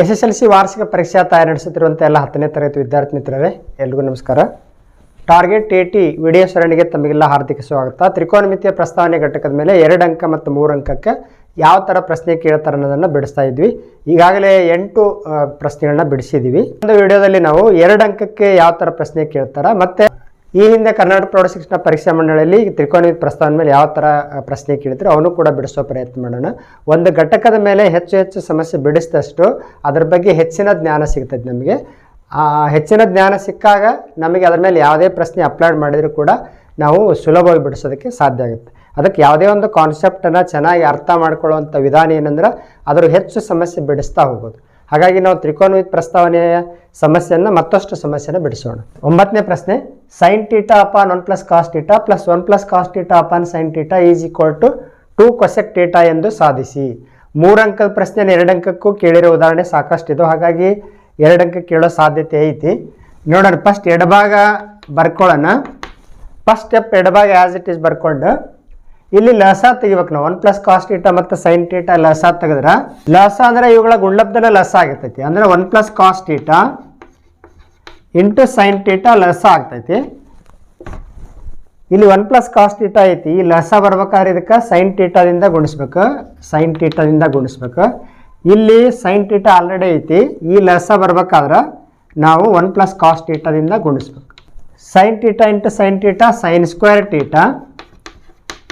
S S L C ವಾರ್ಷಿಕ ಪರೀಕ್ಷಾ ತಯಾರಿ ನಡೆಸುತ್ತಿರುವಂಥ ಎಲ್ಲ ಹತ್ತನೇ ತರಗತಿ ವಿದ್ಯಾರ್ಥಿ ಮಿತ್ರರೇ, ಎಲ್ರಿಗೂ ನಮಸ್ಕಾರ. ಟಾರ್ಗೆಟ್ ಎ ಟಿ ವಿಡಿಯೋ ಸರಣಿಗೆ ತಮಗೆಲ್ಲ ಹಾರ್ದಿಕ ಸ್ವಾಗತ. ತ್ರಿಕೋನಮಿತಿಯ ಪ್ರಸ್ತಾವನೆ ಘಟಕದ ಮೇಲೆ ಎರಡು ಅಂಕ ಮತ್ತು ಮೂರು ಅಂಕಕ್ಕೆ ಯಾವ ಥರ ಪ್ರಶ್ನೆ ಕೇಳ್ತಾರೆ ಅನ್ನೋದನ್ನು ಬಿಡಿಸ್ತಾ ಇದ್ವಿ. ಈಗಾಗಲೇ ಎಂಟು ಪ್ರಶ್ನೆಗಳನ್ನ ಬಿಡಿಸಿದ್ದೀವಿ ಒಂದು ವಿಡಿಯೋದಲ್ಲಿ ನಾವು ಎರಡು ಅಂಕಕ್ಕೆ ಯಾವ ಥರ ಪ್ರಶ್ನೆ ಕೇಳ್ತಾರೆ, ಮತ್ತು ಈ ಹಿಂದೆ ಕರ್ನಾಟಕ ಪ್ರೌಢ ಶಿಕ್ಷಣ ಪರೀಕ್ಷಾ ಮಂಡಳಿಯಲ್ಲಿ ತ್ರಿಕೋನ ಪ್ರಸ್ತಾವನೆ ಮೇಲೆ ಯಾವ ಥರ ಪ್ರಶ್ನೆ ಕೇಳಿದ್ರು ಅವನು ಕೂಡ ಬಿಡಿಸೋ ಪ್ರಯತ್ನ ಮಾಡೋಣ. ಒಂದು ಘಟಕದ ಮೇಲೆ ಹೆಚ್ಚು ಹೆಚ್ಚು ಸಮಸ್ಯೆ ಬಿಡಿಸಿದಷ್ಟು ಅದ್ರ ಬಗ್ಗೆ ಹೆಚ್ಚಿನ ಜ್ಞಾನ ಸಿಗ್ತದೆ ನಮಗೆ. ಹೆಚ್ಚಿನ ಜ್ಞಾನ ಸಿಕ್ಕಾಗ ನಮಗೆ ಅದರ ಮೇಲೆ ಯಾವುದೇ ಪ್ರಶ್ನೆ ಅಪ್ಲೋಡ್ ಮಾಡಿದರೂ ಕೂಡ ನಾವು ಸುಲಭವಾಗಿ ಬಿಡಿಸೋದಕ್ಕೆ ಸಾಧ್ಯ ಆಗುತ್ತೆ. ಅದಕ್ಕೆ ಯಾವುದೇ ಒಂದು ಕಾನ್ಸೆಪ್ಟನ್ನು ಚೆನ್ನಾಗಿ ಅರ್ಥ ಮಾಡ್ಕೊಳ್ಳುವಂಥ ವಿಧಾನ ಏನಂದ್ರೆ ಅದರ ಹೆಚ್ಚು ಸಮಸ್ಯೆ ಬಿಡಿಸ್ತಾ ಹೋಗೋದು. ಹಾಗಾಗಿ ನಾವು ತ್ರಿಕೋನ ಪ್ರಸ್ತಾವನೆಯ ಸಮಸ್ಯೆಯನ್ನು ಮತ್ತಷ್ಟು ಸಮಸ್ಯೆನ ಬಿಡಿಸೋಣ. ಒಂಬತ್ತನೇ ಪ್ರಶ್ನೆ sine theta upon one plus cos theta plus one plus cos theta upon sine theta is equal to two cosec theta ಎಂದು ಸಾಧಿಸಿ. ಮೂರು ಅಂಕದ ಪ್ರಶ್ನೆ ಎರಡು ಅಂಕಕ್ಕೂ ಕೇಳಿರೋ ಉದಾಹರಣೆ ಸಾಕಷ್ಟಿದು. ಹಾಗಾಗಿ ಎರಡು ಅಂಕ ಕೇಳೋ ಸಾಧ್ಯತೆ ಐತಿ. ನೋಡೋಣ ಫಸ್ಟ್ ಎಡಭಾಗ ಬರ್ಕೊಳ್ಳೋಣ. ಫಸ್ಟ್ ಸ್ಟೆಪ್ ಎಡಭಾಗ ಆ್ಯಸ್ ಇಟ್ ಈಸ್ ಬರ್ಕೊಂಡು, ಇಲ್ಲಿ ಲಸ ತೆಗಿಬೇಕು ನಾವು. ಒನ್ ಪ್ಲಸ್ ಕಾಸ್ಟ್ ಟೀಟಾ ಮತ್ತು ಸೈನ್ ಟೀಟಾ ಲಸ ತೆಗೆದ್ರೆ. ಲಸ ಅಂದ್ರೆ ಇವುಗಳ ಗುಂಡ್ಲಬ್ದನ ಲಸ ಆಗಿರ್ತೈತಿ. ಅಂದ್ರೆ one plus cos theta into sine theta ಲಸ ಆಗ್ತೈತಿ. ಇಲ್ಲಿ ಒನ್ ಪ್ಲಸ್ ಕಾಸ್ಟ್ ಟೀಟಾ ಐತಿ, ಈ ಲಸ ಬರ್ಬೇಕಾದ್ರೆ ಇದಕ್ಕೆ ಸೈನ್ ಟೀಟಾದಿಂದ ಗುಣಿಸ್ಬೇಕು. ಸೈನ್ ಟೀಟಾದಿಂದ ಗುಣಿಸ್ಬೇಕು. ಇಲ್ಲಿ ಸೈನ್ ಟೀಟಾ ಆಲ್ರೆಡಿ ಐತಿ, ಈ ಲಸ ಬರ್ಬೇಕಾದ್ರೆ ನಾವು ಒನ್ ಪ್ಲಸ್ ಕಾಸ್ಟ್ ಟೀಟಾದಿಂದ ಗುಣಿಸ್ಬೇಕು. Sine theta into sine theta sine square theta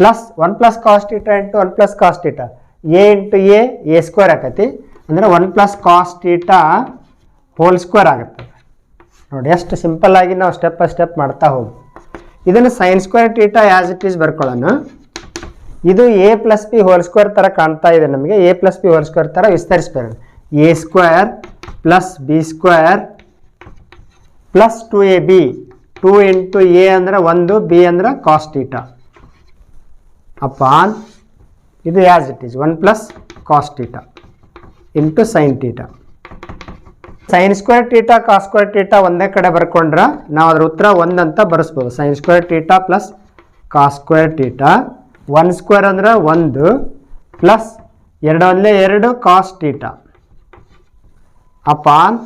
plus one plus cos theta into one plus cos theta A into A A square ಆಕತಿ. ಅಂದರೆ one plus cos theta whole square ಆಗುತ್ತೆ. ನೋಡಿ ಎಷ್ಟು simple ಆಗಿ ನಾವು step by step ಮಾಡ್ತಾ ಹೋಗಿ. ಇದನ್ನು sine square theta as it is ಬರ್ಕೊಳ್ಳೋಣ. ಇದು A plus B whole square ಥರ ಕಾಣ್ತಾ ಇದೆ ನಮಗೆ. A plus B whole square ಥರ ವಿಸ್ತರಿಸ್ಬೇಡ A square plus B square plus two A B two into A ಅಂದರೆ ಒಂದು ಬಿ ಅಂದ್ರೆ ಕಾಸ್ಟ್ ಟೀಟಾ ಅಪಾನ್ ಇದು as it is one plus cos theta into sine theta sine square theta cos square theta ಒಂದೇ ಕಡೆ ಬರ್ಕೊಂಡ್ರೆ ನಾವು ಅದ್ರ ಉತ್ತರ ಒಂದು ಅಂತ ಬರೆಸ್ಬೋದು. Sine square theta plus cos square theta one square ಅಂದ್ರೆ ಒಂದು ಪ್ಲಸ್ ಎರಡು ಒಂದೇ ಎರಡು cos theta upon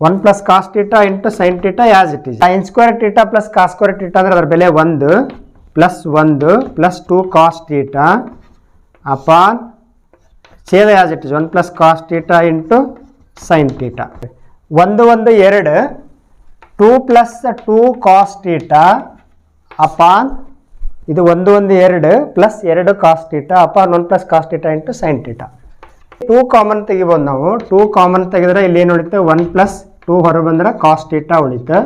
one plus cos theta into sine theta as it is sine square theta plus cos square theta ಅಂದ್ರೆ ಅದ್ರ ಬೆಲೆ ಒಂದು ಪ್ಲಸ್ ಒಂದು plus two cos theta upon ಛೇದ as it is one plus cos theta into sine theta ಒಂದು ಒಂದು ಎರಡು two plus two cos upon ಇದು ಒಂದು ಒಂದು ಎರಡು ಪ್ಲಸ್ ಎರಡು cos theta upon one plus cos into sine theta two common ತೆಗಿಬೋದು ನಾವು. ಟೂ ಕಾಮನ್ ತೆಗೆದ್ರೆ ಇಲ್ಲಿ ಏನು ಉಳಿತು? ಒನ್ ಪ್ಲಸ್ ಟೂ ಹೊರ ಬಂದ್ರೆ ಕಾಸ್ ಟೀಟಾ ಉಳಿತು.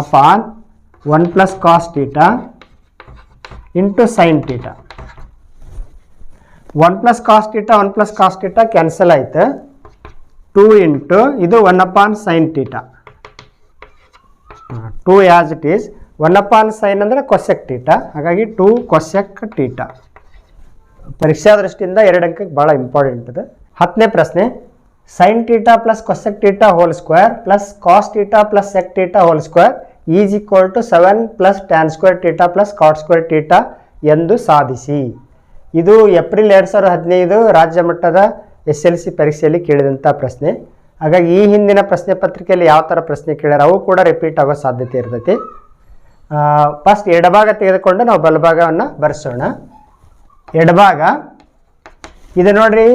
Upon one plus cos theta into sine theta one plus cos one plus cos cancel ಆಯ್ತು. ಟೂ ಇಂಟು ಇದು one upon sine theta two as it is one upon sine ಅಂದರೆ cosec theta ಹಾಗಾಗಿ two cosec theta ಪರೀಕ್ಷಾ ದೃಷ್ಟಿಯಿಂದ ಎರಡು ಅಂಕಕ್ಕೆ ಭಾಳ important ಇದೆ. ಹತ್ತನೇ ಪ್ರಶ್ನೆ sine theta plus cosec theta whole square plus cos theta plus sec theta whole square is equal to seven plus tan square theta plus cot square theta ಎಂದು ಸಾಧಿಸಿ. ಇದು ಏಪ್ರಿಲ್ ಎರಡು ಸಾವಿರದ ಹದಿನೈದು ರಾಜ್ಯ ಮಟ್ಟದ ಎಸ್ ಎಲ್ ಸಿ ಪರೀಕ್ಷೆಯಲ್ಲಿ ಕೇಳಿದಂಥ ಪ್ರಶ್ನೆ. ಹಾಗಾಗಿ ಈ ಹಿಂದಿನ ಪ್ರಶ್ನೆ ಪತ್ರಿಕೆಯಲ್ಲಿ ಯಾವ ಥರ ಪ್ರಶ್ನೆ ಕೇಳ್ಯಾರ ಅವು ಕೂಡ ರಿಪೀಟ್ ಆಗೋ ಸಾಧ್ಯತೆ ಇರ್ತೈತಿ. ಫಸ್ಟ್ ಎಡಭಾಗ ತೆಗೆದುಕೊಂಡು ನಾವು ಬಲಭಾಗವನ್ನು ಬರೆಸೋಣ. ಎಡಭಾಗ, ಇದು ನೋಡ್ರಿ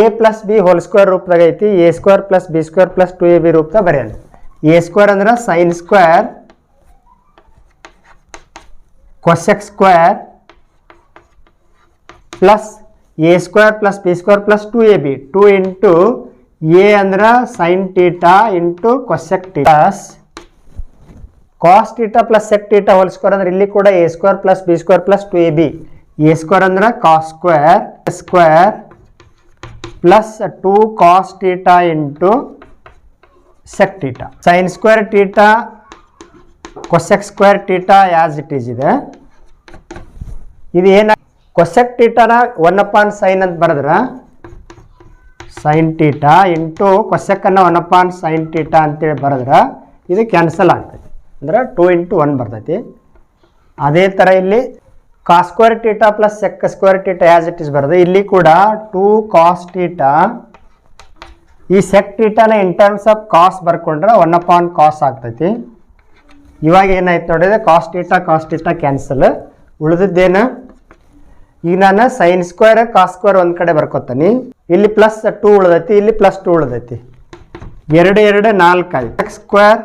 A plus B whole square ರೂಪದಾಗ ಐತಿ. A square plus B square plus two A B ರೂಪದಾಗ ಬರೆಯೋಣ. ಎ ಸ್ಕ್ವೇರ್ ಅಂದ್ರೆ sine square cosec square plus A square plus B square plus two A B two into A ಅಂದ್ರೆ sine theta into cosec thetas cos theta plus sec theta whole square ಅಂದ್ರೆ ಇಲ್ಲಿ ಕೂಡ A square plus B square plus two A B A square ಅಂದ್ರೆ cos square square plus two cos theta into sec theta sine square theta cosec square theta as it is ಇದೆ. ಇದು ಏನ cosec ಟೀಟಾನ one upon sine ಅಂತ ಬರೆದ್ರ sine theta into ಕೊಸೆಕ್ಕನ್ನು one upon sine theta ಅಂತೇಳಿ ಬರೆದ್ರೆ, ಇದು ಕ್ಯಾನ್ಸಲ್ ಆಗ್ತೈತಿ. ಅಂದ್ರೆ ಟೂ ಇಂಟು ಒನ್ ಬರ್ತೈತಿ. ಅದೇ ಥರ ಇಲ್ಲಿ cos square theta plus sec square theta as it is ಬರೋದು, ಇಲ್ಲಿ ಕೂಡ ಟೂ ಕಾಸ್ ಟೀಟಾ ಈ ಸೆಕ್ ಟೀಟಾನ ಇನ್ ಟರ್ಮ್ಸ್ ಆಫ್ ಕಾಸ್ ಬರ್ಕೊಂಡ್ರೆ ಒನ್ ಅಪಾನ್ ಕಾಸ್ ಆಗ್ತೈತಿ. ಇವಾಗ ಏನಾಯ್ತು ನೋಡಿದ್ರೆ cos theta cos theta cancel ಉಳಿದಿದ್ದೇನು ಈಗ ನಾನು ಸೈನ್ ಸ್ಕ್ವೇರ್ ಕಾಸ್ ಸ್ಕ್ವೇರ್ ಒಂದು ಕಡೆ ಬರ್ಕೊತಾನೆ. ಇಲ್ಲಿ ಪ್ಲಸ್ ಟೂ ಉಳ್ದೈತಿ, ಇಲ್ಲಿ ಪ್ಲಸ್ ಟೂ ಉಳ್ದೈತಿ. ಎರಡು ಎರಡು, ನಾಲ್ಕು ಆಯ್ತು. ಎಕ್ಸ್ ಸ್ಕ್ವೇರ್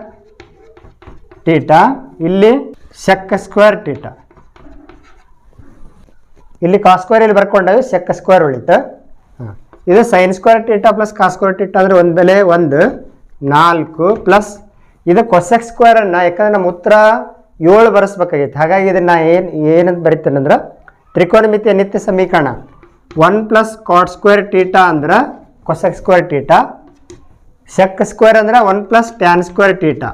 ಟೀಟಾ ಇಲ್ಲಿ ಸೆಕ್ ಸ್ಕ್ವೇರ್ ಟೀಟಾ ಇಲ್ಲಿ ಕಾಸ್ ಸ್ಕ್ವೇರ್ ಇಲ್ಲಿ ಬರ್ಕೊಂಡಾಗ ಸೆಕ್ ಸ್ಕ್ವೇರ್ ಉಳಿತು. ಹಾಂ. ಇದು sine square theta plus cos square theta ಅಂದರೆ ಒಂದು ಬೆಲೆ ಒಂದು, ನಾಲ್ಕು ಪ್ಲಸ್ ಇದು ಕೊಸೆಕ್ ಸ್ಕ್ವೇರನ್ನು ಯಾಕಂದ್ರೆ ನಮ್ಮ ಉತ್ತರ ಏಳು ಬರೆಸ್ಬೇಕಾಗಿತ್ತು ಹಾಗಾಗಿ ಇದನ್ನು ಏನು, ಏನಂತ ಬರಿತೇನೆ ಅಂದ್ರೆ ತ್ರಿಕೋನಮಿತಿಯ ನಿತ್ಯ ಸಮೀಕರಣ. One plus cot square theta ಅಂದ್ರೆ cosec square theta sec square ಅಂದ್ರೆ one plus tan square theta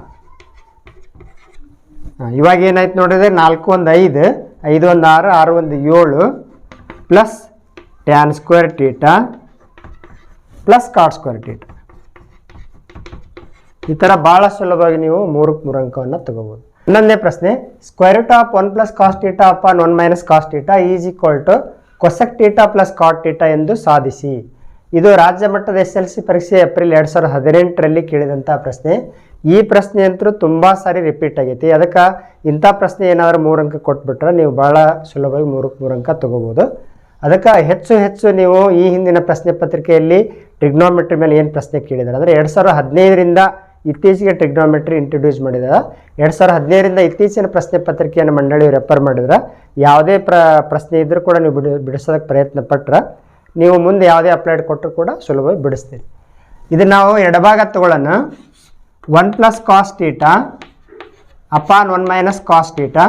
ಇವಾಗ ಏನಾಯ್ತು ನೋಡಿದ್ರೆ ನಾಲ್ಕು ಒಂದು ಐದು ಐದು ಒಂದು ಆರು ಆರು ಒಂದು ಏಳು plus tan square theta plus cot square theta ಈ ಥರ ಭಾಳ ಸುಲಭವಾಗಿ ನೀವು ಮೂರಕ್ಕೆ ಮೂರು ಅಂಕವನ್ನು ತಗೋಬೋದು. ಹನ್ನೊಂದನೇ ಪ್ರಶ್ನೆ square root of one plus cos theta one minus cos theta is equal to cosec theta plus cot theta ಎಂದು ಸಾಧಿಸಿ. ಇದು ರಾಜ್ಯ ಮಟ್ಟದ ಎಸ್ ಎಲ್ ಸಿ ಪರೀಕ್ಷೆ ಏಪ್ರಿಲ್ ಎರಡು ಸಾವಿರದ ಹದಿನೆಂಟರಲ್ಲಿ ಕೇಳಿದಂಥ ಪ್ರಶ್ನೆ. ಈ ಪ್ರಶ್ನೆ ಅಂತೂ ತುಂಬ ಸಾರಿ ರಿಪೀಟ್ ಆಗೈತಿ. ಅದಕ್ಕೆ ಇಂಥ ಪ್ರಶ್ನೆ ಏನಾದರೂ ಮೂರು ಅಂಕ ಕೊಟ್ಬಿಟ್ರೆ ನೀವು ಭಾಳ ಸುಲಭವಾಗಿ ಮೂರಕ್ಕೆ ಮೂರು ಅಂಕ ತೊಗೋಬೋದು. ಅದಕ್ಕೆ ಹೆಚ್ಚು ಹೆಚ್ಚು ನೀವು ಈ ಹಿಂದಿನ ಪ್ರಶ್ನೆ ಪತ್ರಿಕೆಯಲ್ಲಿ ಟ್ರಿಗ್ನೋಮೆಟ್ರಿ ಮೇಲೆ ಏನು ಪ್ರಶ್ನೆ ಕೇಳಿದ್ದಾರೆ? ಅಂದರೆ ಎರಡು ಸಾವಿರದ ಹದಿನೈದರಿಂದ ಇತ್ತೀಚೆಗೆ ಟೆಕ್ನಾಮೆಟ್ರಿ ಇಂಟ್ರೊಡ್ಯೂಸ್ ಮಾಡಿದಾರೆ ಎರಡು ಸಾವಿರದ ಹದಿನೈದರಿಂದ ಇತ್ತೀಚಿನ ಪ್ರಶ್ನೆ ಪತ್ರಿಕೆಯನ್ನು ಮಂಡಳಿ ರೆಫರ್ ಮಾಡಿದ್ರೆ. ಯಾವುದೇ ಪ್ರ, ಪ್ರಶ್ನೆ ಇದ್ದರೂ ಕೂಡ ನೀವು ಬಿಡಿ, ಬಿಡಿಸೋದಕ್ಕೆ ಪ್ರಯತ್ನ ಪಟ್ಟರೆ ನೀವು ಮುಂದೆ ಯಾವುದೇ ಅಪ್ಲೈಡ್ ಕೊಟ್ಟರು ಕೂಡ ಸುಲಭವಾಗಿ ಬಿಡಿಸ್ತೀರಿ. ಇದು ನಾವು ಎಡಭಾಗ ತಗೊಳ್ಳೋಣ. One plus cos theta upon one minus cos theta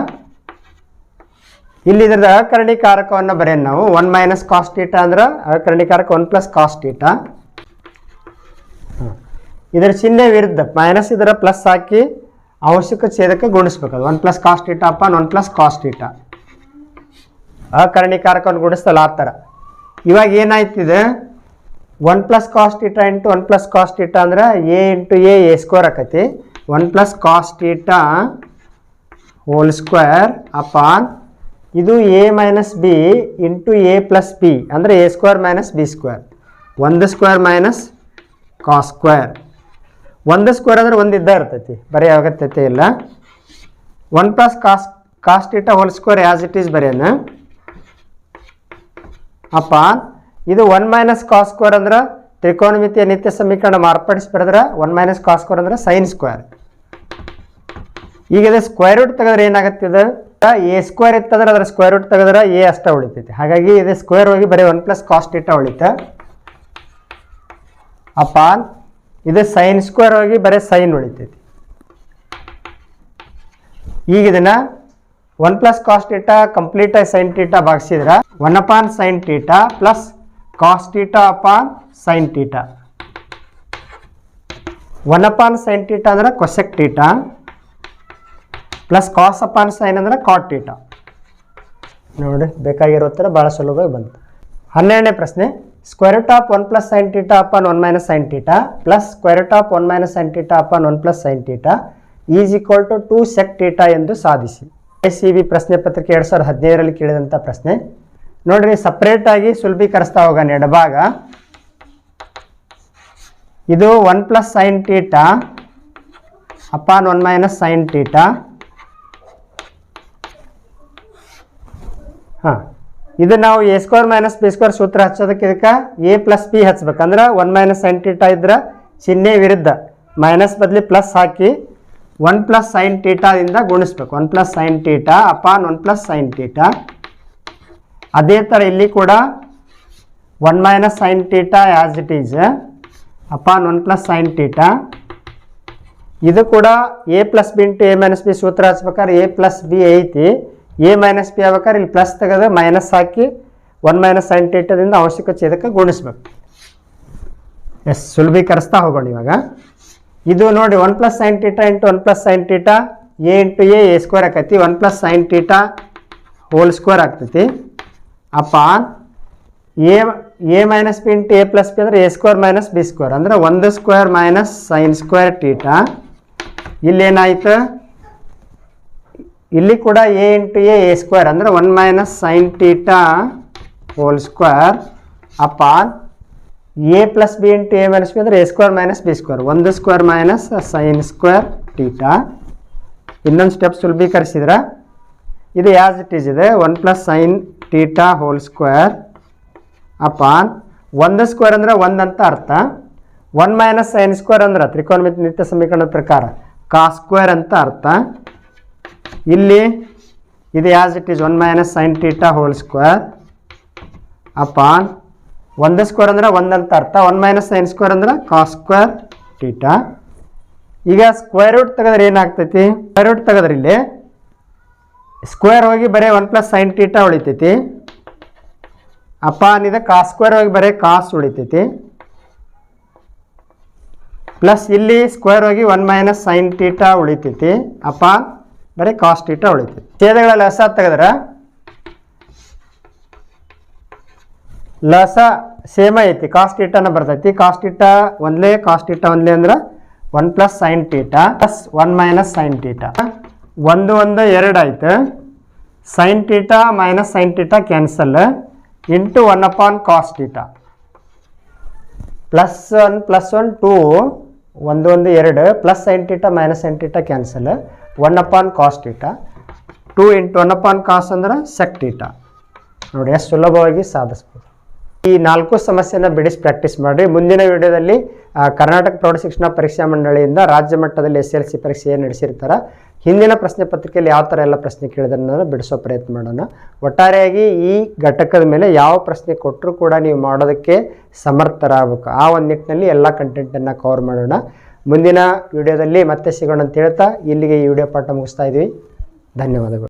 ಇಲ್ಲಿ ಇದ್ರದ್ದು ಅಕರ್ಣೀಕಾರಕವನ್ನು ಬರೆಯೋಣ ನಾವು. ಒನ್ ಮೈನಸ್ ಕಾಸ್ಟ್ ಟೀಟಾ ಅಂದ್ರೆ ಅಕರ್ಣೀಕಾರಕ ಒನ್ ಪ್ಲಸ್ ಕಾಸ್ಟ್ ಟೀಟಾ ಇದರ ಚಿಹ್ನೆ ವಿರುದ್ಧ ಮೈನಸ್ ಇದರ ಪ್ಲಸ್ ಹಾಕಿ ಅವಶ್ಯಕ ಛೇದಕ್ಕೆ ಗುಣಿಸ್ಬೇಕು. ಅದು one plus cos theta upon one plus cos theta ಅಕರ್ಣಿಕಾರಕವನ್ನು ಗುಣಿಸ್ತಲ್ಲ ಆ ಥರ. ಇವಾಗ ಏನಾಯ್ತಿದೆ? One plus cos theta into one plus cos theta ಅಂದ್ರೆ A into A A square ಆಕತಿ. One plus cos theta whole square ಅಪ್ಪ ಇದು A minus B into A plus B ಅಂದರೆ A square minus B square ಒಂದು square minus cos square ಒಂದು square ಅಂದ್ರೆ ಒಂದು ಇದ್ದ ಇರ್ತೈತಿ, ಬರೀ ಅಗತ್ಯತೆ ಇಲ್ಲ. One plus cos cos theta whole square as it is ಬರೆಯೋಣ ಅಪ್ಪ, ಇದು ಒನ್ ಮೈನಸ್ ಕಾಸ್ ಸ್ಕ್ವೇರ್ ಅಂದ್ರೆ ತ್ರಿಕೋನಮಿತಿಯ ನಿತ್ಯ ಸಮೀಕರಣ ಮಾರ್ಪಡಿಸಿ ಬರೆದ್ರೆ ಒನ್ ಮೈನಸ್ ಕಾಸ್ ಸ್ಕ್ವೇರ್ ಅಂದ್ರೆ ಸೈನ್ ಸ್ಕ್ವೇರ್ ಈಗ ಇದು ಸ್ಕ್ವೇರ್ ರೂಟ್ ತೆಗೆದ್ರೆ ಇದು? ಎ ಸ್ಕ್ವೇರ್ ಇತ್ತಂದ್ರೆ ಅದರ ಸ್ಕ್ವೇರ್ ರೂಟ್ ತೆಗೆದ್ರೆ ಎ ಅಷ್ಟೇ ಉಳಿತೈತಿ. ಹಾಗಾಗಿ ಇದು ಸ್ಕ್ವೇರ್ ಹೋಗಿ ಬರೀ ಒನ್ ಪ್ಲಸ್ ಕಾಸ್ಟ್ ಇಟ್ಟ ಉಳಿತ. ಅಪಾನ್ ಇದು ಸೈನ್ ಸ್ಕ್ವೇರ್ ಹೋಗಿ ಬರೀ ಸೈನ್ ಉಳಿತೈತಿ. ಈಗ ಇದನ್ನ one plus cos theta complete ಆಗಿ sine theta ಭಾಗಿಸಿದ್ರೆ one upon sine theta plus cos theta upon sine theta one upon sine theta ಅಂದ್ರೆ cosec theta plus cos upon sine ಅಂದ್ರೆ cot theta ನೋಡಿ, ಬೇಕಾಗಿರೋ ಥರ ಭಾಳ ಸುಲಭವಾಗಿ ಬಂತು. ಹನ್ನೆರಡನೇ ಪ್ರಶ್ನೆ. Square root of one plus sine theta upon one minus sine theta plus square of one minus sine one plus sine theta is to sec ಎಂದು ಸಾಧಿಸಿ. ಎಸ್ ಸಿ ಬಿ ಪ್ರಶ್ನೆ ಪತ್ರಿಕೆ ಎರಡು ಸಾವಿರದ ಹದಿನೈದರಲ್ಲಿ ಕೇಳಿದಂಥ ಪ್ರಶ್ನೆ. ನೋಡಿರಿ ಸಪ್ರೇಟಾಗಿ ಸುಲಭೀಕರಿಸ್ತಾ ಹೋಗೋಣ. ಎಡಭಾಗ ಇದು one plus sine theta one minus sine ಹಾಂ. ಇದು ನಾವು A square minus B square ಸೂತ್ರ ಹಚ್ಚೋದಕ್ಕೆ ಇದಕ್ಕೆ ಎ ಪ್ಲಸ್ ಬಿ ಹಚ್ಬೇಕಂದ್ರೆ ಒನ್ ಮೈನಸ್ ಸೈನ್ ಟೀಟಾ ಇದ್ರೆ ಚಿಹ್ನೆ ವಿರುದ್ಧ. ಮೈನಸ್ ಬದಲಿ ಪ್ಲಸ್ ಹಾಕಿ ಒನ್ ಪ್ಲಸ್ ಸೈನ್ ಟೀಟಾದಿಂದ ಗುಣಿಸ್ಬೇಕು. One plus sine theta upon one plus sine theta ಅದೇ ಥರ ಇಲ್ಲಿ ಕೂಡ one minus sine theta as it is upon one plus sine theta ಇದು ಕೂಡ A plus B into A minus B ಸೂತ್ರ ಹಚ್ಬೇಕಾದ್ರೆ A plus B ಐತಿ. A minus P ಆಗ್ಬೇಕಾದ್ರೆ ಇಲ್ಲಿ ಪ್ಲಸ್ ತೆಗೆದು ಮೈನಸ್ ಹಾಕಿ ಒನ್ ಮೈನಸ್ ಸೈನ್ ಟೀಟದಿಂದ ಅವಶ್ಯಕ ಛೇದಕ್ಕೆ ಗುಣಿಸ್ಬೇಕು. ಎಸ್ ಸುಲಭೀಕರಿಸ್ತಾ ಹೋಗೋಣ ಇವಾಗ. ಇದು ನೋಡಿ one plus sine theta into one plus sine theta A into A A square ಆಕೈತಿ. One plus sine theta whole square ಆಗ್ತೈತಿ. ಅಪ್ಪ A A minus B into A plus B ಅಂದರೆ A square minus B square ಅಂದರೆ ಒಂದು square minus sine square theta ಇಲ್ಲೇನಾಯ್ತು? ಇಲ್ಲಿ ಕೂಡ A into A A square ಅಂದರೆ one minus sine theta whole square upon A plus B into A minus B ಅಂದರೆ A square minus B square ಒಂದು square minus sine square theta ಇನ್ನೊಂದು step ಸುಲಭೀಕರಿಸಿದ್ರೆ ಇದು as it is ಇದೆ. One plus sine theta whole square upon ಒಂದು square ಅಂದರೆ ಒಂದು ಅಂತ ಅರ್ಥ. ಒನ್ ಮೈನಸ್ ಸೈನ್ ಸ್ಕ್ವೇರ್ ಅಂದ್ರೆ ತ್ರಿಕೋನಮಿತಿ ನಿತ್ಯ ಸಮೀಕರಣದ ಪ್ರಕಾರ. ಕಾ ಸ್ಕ್ವೇರ್ ಅಂತ ಅರ್ಥ. ಇಲ್ಲಿ ಇದು as it is one minus sine theta whole square upon ಒಂದು ಸ್ಕ್ವೇರ್ ಅಂದ್ರೆ ಒಂದಂತ ಅರ್ಥ. ಒನ್ ಮೈನಸ್ ಸೈನ್ ಸ್ಕ್ವೇರ್ ಅಂದ್ರೆ ಕಾಸ್ ಸ್ಕ್ವೇರ್ ಟೀಟಾ ಈಗ ಸ್ಕ್ವೇರ್ ರೂಟ್ ತೆಗೆದ್ರೆ ಏನಾಗ್ತೈತಿ? ಸ್ಕ್ವೇರ್ ರೂಟ್ ತೆಗೆದ್ರೆ ಇಲ್ಲಿ ಸ್ಕ್ವೇರ್ ಹೋಗಿ ಬರೀ ಒನ್ ಪ್ಲಸ್ ಸೈನ್ ಟೀಟಾ ಉಳಿತೈತಿ. ಅಪಾನ್ ಇದೆ ಕಾಸ್ ಸ್ಕ್ವೇರ್ ಹೋಗಿ ಬರೀ ಕಾಸ್ ಉಳಿತೈತಿ. ಪ್ಲಸ್ ಇಲ್ಲಿ ಸ್ಕ್ವೇರ್ ಹೋಗಿ ಒನ್ ಮೈನಸ್ ಸೈನ್ ಟೀಟಾ ಉಳಿತೈತಿ. ಅಪಾನ್ ಬರೀ ಕಾಸ್ಟ್ ಇಟ್ಟ ಉಳಿತೈತಿ ಛೇದಗಳ ಲಸ ತೆಗೆದ್ರೆ ಲಸ ಸೇಮ್ ಐತಿ ಕಾಸ್ಟ್ ಇಟ್ಟನ ಬರ್ತೈತಿ. ಕಾಸ್ಟ್ ಇಟ್ಟ ಒಂದ್ಲೇ ಕಾಸ್ಟ್ ಇಟ್ಟ ಒಂದ್ಲೇ ಅಂದ್ರೆ one plus sine theta plus one minus sine theta ಒಂದು ಒಂದು, ಎರಡು ಆಯ್ತು sine theta minus sine theta cancel into one upon cos theta plus one plus one two ಒಂದು ಒಂದು, ಎರಡು plus sine theta minus sine theta cancel one upon cos theta two into one upon cos ಅಂದ್ರೆ sec theta ನೋಡಿ, ಎಷ್ಟು ಸುಲಭವಾಗಿ ಸಾಧಿಸ್ಬೋದು. ಈ ನಾಲ್ಕು ಸಮಸ್ಯೆನ ಬಿಡಿಸಿ ಪ್ರಾಕ್ಟೀಸ್ ಮಾಡಿರಿ. ಮುಂದಿನ ವಿಡಿಯೋದಲ್ಲಿ ಕರ್ನಾಟಕ ಪ್ರೌಢಶಿಕ್ಷಣ ಪರೀಕ್ಷಾ ಮಂಡಳಿಯಿಂದ ರಾಜ್ಯ ಮಟ್ಟದಲ್ಲಿ ಎಸ್ ಎಲ್ ಸಿ ಪರೀಕ್ಷೆಯನ್ನು ನಡೆಸಿರ್ತಾರೆ. ಹಿಂದಿನ ಪ್ರಶ್ನೆ ಪತ್ರಿಕೆಯಲ್ಲಿ ಯಾವ ಥರ ಎಲ್ಲ ಪ್ರಶ್ನೆ ಕೇಳಿದನ್ನ ಬಿಡಿಸೋ ಪ್ರಯತ್ನ ಮಾಡೋಣ. ಒಟ್ಟಾರೆಯಾಗಿ ಈ ಘಟಕದ ಮೇಲೆ ಯಾವ ಪ್ರಶ್ನೆ ಕೊಟ್ಟರೂ ಕೂಡ ನೀವು ಮಾಡೋದಕ್ಕೆ ಸಮರ್ಥರಾಗಬೇಕು. ಆ ಒಂದು ನಿಟ್ಟಿನಲ್ಲಿ ಎಲ್ಲ ಕಂಟೆಂಟನ್ನು ಕವರ್ ಮಾಡೋಣ. ಮುಂದಿನ ವಿಡಿಯೋದಲ್ಲಿ ಮತ್ತೆ ಸಿಗೋಣ ಅಂತ ಹೇಳ್ತಾ ಇಲ್ಲಿಗೆ ಈ ವಿಡಿಯೋ ಪಾಠ ಮುಗಿಸ್ತಾ ಇದ್ದೀವಿ ಧನ್ಯವಾದಗಳು.